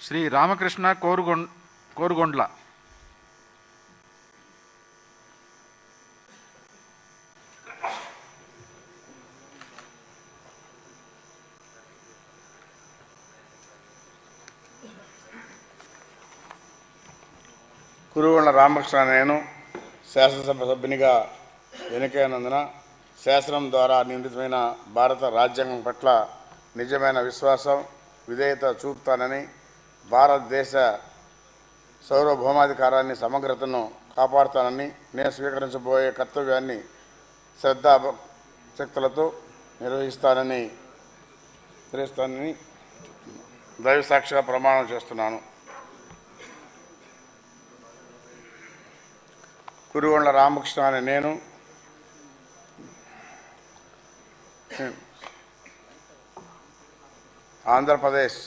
శ్రీ రామకృష్ణ కోరుగొం కోరుగొండ్ల. కురుగొండ రామకృష్ణ నేను శాసనసభ సభ్యునిగా ఎన్నికైనందున శాసనం ద్వారా నిర్మితమైన భారత రాజ్యాంగం పట్ల నిజమైన విశ్వాసం విధేయత చూపుతానని భారతదేశ సౌరభౌమాధికారాన్ని సమగ్రతను కాపాడుతానని నేను స్వీకరించబోయే కర్తవ్యాన్ని శ్రద్ధాశక్తులతో నిర్వహిస్తానని నిర్వహిస్తానని దైవ సాక్షిగా ప్రమాణం చేస్తున్నాను. కురుగొండ రామకృష్ణ అనే నేను. ఆంధ్రప్రదేశ్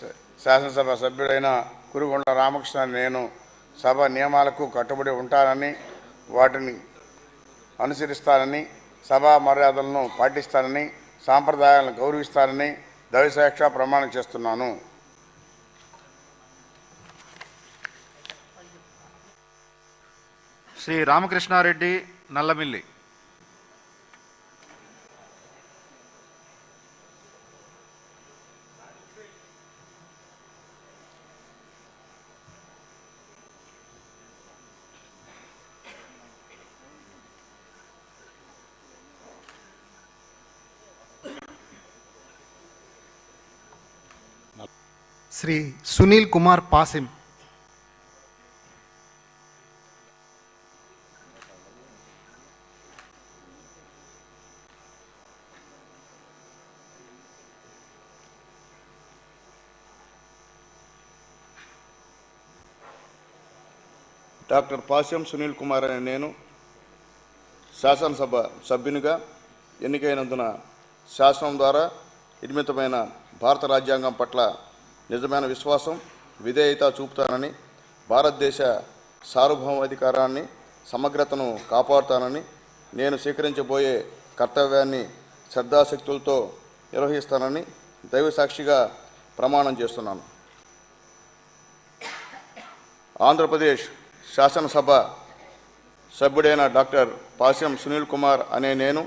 శాసనసభ సభ్యుడైన కురుగొండ రామకృష్ణ నేను సభ నియమాలకు కట్టుబడి ఉంటానని వాటిని అనుసరిస్తానని సభా మర్యాదలను పాటిస్తానని సాంప్రదాయాలను గౌరవిస్తానని దవిసాక్ష ప్రమాణం చేస్తున్నాను. శ్రీ రామకృష్ణారెడ్డి నల్లమిల్లి. శ్రీ సునీల్ కుమార్ పాసిం. డాక్టర్ పాశ్యం సునీల్ కుమార్ అనే నేను శాసనసభ సభ్యునిగా ఎన్నికైనందున శాసనం ద్వారా నిర్మితమైన భారత రాజ్యాంగం పట్ల నిజమైన విశ్వాసం విధేయత చూపుతానని భారతదేశ సార్వభౌమాధికారాన్ని సమగ్రతను కాపాడుతానని నేను స్వీకరించబోయే కర్తవ్యాన్ని శ్రద్ధాశక్తులతో నిర్వహిస్తానని దైవ సాక్షిగా ప్రమాణం చేస్తున్నాను. ఆంధ్రప్రదేశ్ శాసనసభ సభ్యుడైన డాక్టర్ పాశ్యం సునీల్ కుమార్ అనే నేను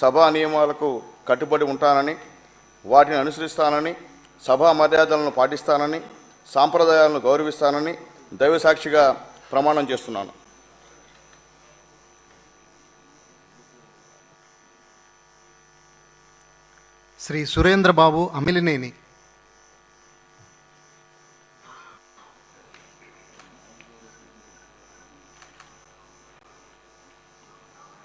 సభా నియమాలకు కట్టుబడి ఉంటానని వాటిని అనుసరిస్తానని సభా మర్యాదలను పాటిస్తానని సాంప్రదాయాలను గౌరవిస్తానని దైవసాక్షిగా ప్రమాణం చేస్తున్నాను. శ్రీ సురేంద్రబాబు అమిలినేని.